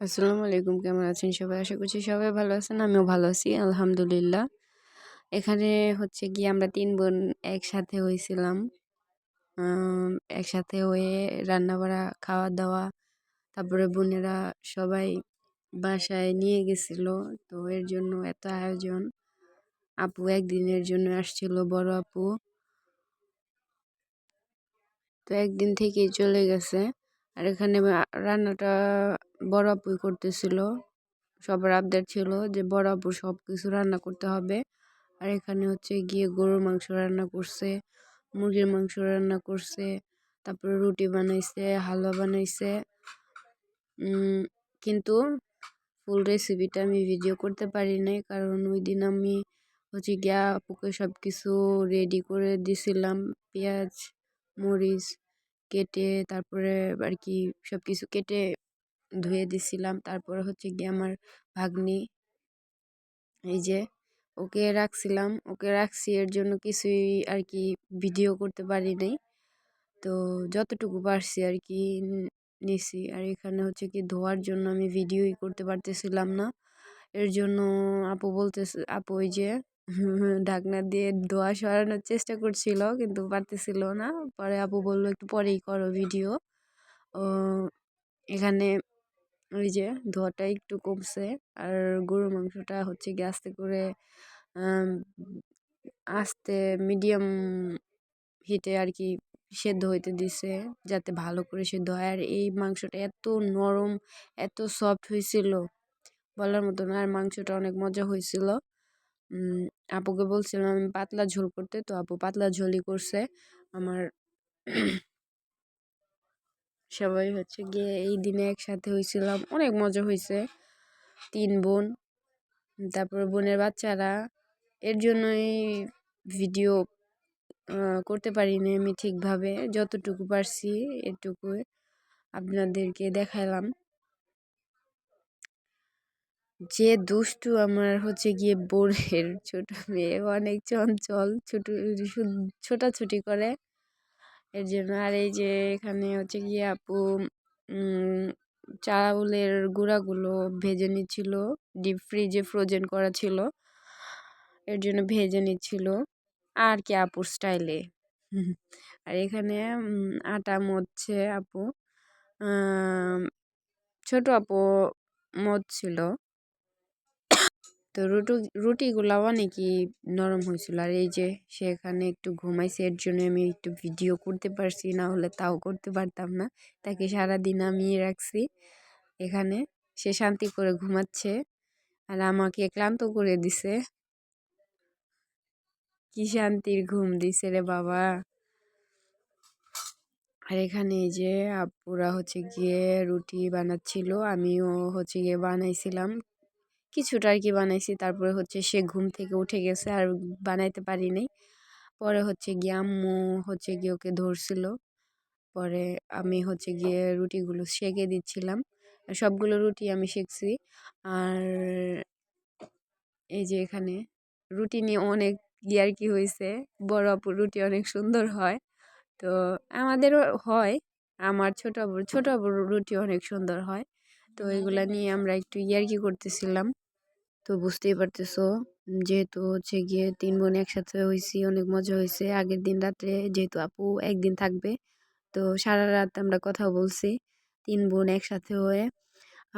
আসসালামু আলাইকুম, কেমন আছেন সবাই? আশা করছি সবাই ভালো আছেন, আমিও ভালো আছি, আলহামদুলিল্লাহ। এখানে হচ্ছে গিয়ে আমরা তিন বোন একসাথে হয়েছিলাম। একসাথে হয়ে রান্না বাড়া খাওয়া দাওয়া তারপরে বোনেরা সবাই বাসায় নিয়ে গেছিল। তো এর জন্য এত আয়োজন। আপু একদিনের জন্য আসছিল, বড় আপু। তো একদিন থেকেই চলে গেছে। আর এখানে রান্নাটা বড় আপুই করতেছিল। সবার আবদার ছিল যে, বড় আপু সব কিছু রান্না করতে হবে। আর এখানে হচ্ছে গিয়ে গরুর মাংস রান্না করছে, মুরগির মাংস রান্না করছে, তারপরে রুটি বানাইছে, হালুয়া বানাইছে। কিন্তু ফুল রেসিপিটা আমি ভিডিও করতে পারি নাই, কারণ ওই দিন আমি হচ্ছে গিয়া আপুকে সব কিছু রেডি করে দিছিলাম। পেঁয়াজ, মরিচ কেটে, তারপরে আর কি সব কিছু কেটে ধুয়ে দিছিলাম। তারপরে হচ্ছে গিয়ে আমার ভাগ্নি এই যে ওকে রাখছিলাম। ওকে রাখছি, এর জন্য কিছুই আর কি ভিডিও করতে পারি নাই। তো যতটুকু পারছি আর কি নিছি। আর এখানে হচ্ছে কি ধোয়ার জন্য আমি ভিডিওই করতে পারতেছিলাম না। এর জন্য আপু বলতেছে, আপু ওই যে ঢাকনা দিয়ে ধোয়া সরানোর চেষ্টা করছিল, কিন্তু পারতেছিল না। পরে আপু বলল, একটু পরেই করো ভিডিও ও এখানে ওই যে ধোয়াটা একটু কমছে। আর গরুর মাংসটা হচ্ছে গিয়ে আস্তে করে আস্তে মিডিয়াম হিটে আর কি সেদ্ধ হইতে দিছে, যাতে ভালো করে সেদ্ধ হয়। আর এই মাংসটা এত নরম, এত সফট হয়েছিল বলার মতো না আর মাংসটা অনেক মজা হয়েছিল আপুকে বলছিলাম, আমি পাতলা ঝোল করতে। তো আপু পাতলা ঝোলই করছে। আমার সবাই হচ্ছে গিয়ে এই দিনে একসাথে হয়েছিলাম অনেক মজা হয়েছে তিন বোন, তারপর বোনের বাচ্চারা। এর জন্যই ভিডিও করতে পারিনি আমি ঠিকভাবে। যতটুকু পারছি এটুকু আপনাদেরকে দেখালাম যে দুষ্টু আমার হচ্ছে গিয়ে বোনের ছোট মেয়ে, অনেক চঞ্চল, ছোট ছোটাছুটি করে। এর জন্য আর এই যে এখানে হচ্ছে গিয়ে আপু চাউলের গুঁড়াগুলো ভেজে নিচ্ছিল ডিপ ফ্রিজে ফ্রোজেন করা ছিল, এর জন্য ভেজে নিচ্ছিল। আর কি আপুর স্টাইলে আর এখানে আটা মধ্যে আপু। ছোট আপু ছিল তো রুটু, রুটিগুলো নাকি নরম হয়েছিল আর এই যে সেখানে একটু ঘুমাইছে, এর জন্য আমি একটু ভিডিও করতে পারছি, না হলে তাও করতে পারতাম না। তাকে সারাদিন আমি রাখছি এখানে। সে শান্তি করে ঘুমাচ্ছে আর আমাকে ক্লান্ত করে দিছে। কি শান্তির ঘুম দিছে রে বাবা। আর এখানে এই যে আপুরা হচ্ছে গিয়ে রুটি বানাচ্ছিল, আমিও হচ্ছে গিয়ে বানাইছিলাম। কিছুটা আর কি বানাইছি। তারপরে হচ্ছে সে ঘুম থেকে উঠে গেছে আর বানাইতে পারি নাই। পরে হচ্ছে গিয়ে আম্মু হচ্ছে গিয়ে ওকে ধরছিল। পরে আমি হচ্ছে গিয়ে রুটিগুলো সেঁকে দিচ্ছিলাম। সবগুলো রুটি আমি শেখছি আর এই যে এখানে রুটি নিয়ে অনেক ইয়ার কি হয়েছে বড় আপুর রুটি অনেক সুন্দর হয়। তো আমাদেরও হয়। আমার ছোট আবুর ছোট আবুর রুটি অনেক সুন্দর হয়। তো এগুলা নিয়ে আমরা একটু ইয়ার্কি করতেছিলাম। তো বুঝতেই পারতেছো যেহেতু হচ্ছে গিয়ে তিন বোন একসাথে হয়েছি অনেক মজা হয়েছে আগের দিন রাত্রে যেহেতু আপু একদিন থাকবে, তো সারা রাত আমরা কথা বলছি তিন বোন একসাথে হয়ে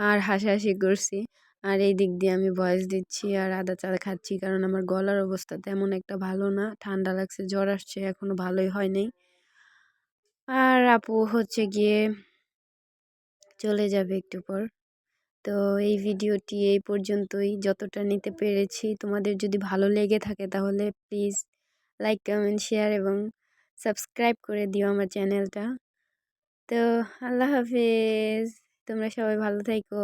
আর হাসাহাসি করছি। আর এই দিক দিয়ে আমি ভয়েস দিচ্ছি আর আদা চা খাচ্ছি কারণ আমার গলার অবস্থা তেমন একটা ভালো না, ঠান্ডা লাগছে, জ্বর আসছে এখনও ভালোই হয় নাই। আর আপু হচ্ছে গিয়ে চলে যাবে একটু পর। তো এই ভিডিওটি এই পর্যন্তই। যতটা নিতে পেরেছি, তোমাদের যদি ভালো লেগে থাকে তাহলে প্লিজ লাইক কমেন্ট শেয়ার এবং সাবস্ক্রাইব করে দিও আমার চ্যানেলটা তো আল্লাহ হাফিজ। তোমরা সবাই ভালো থাকো।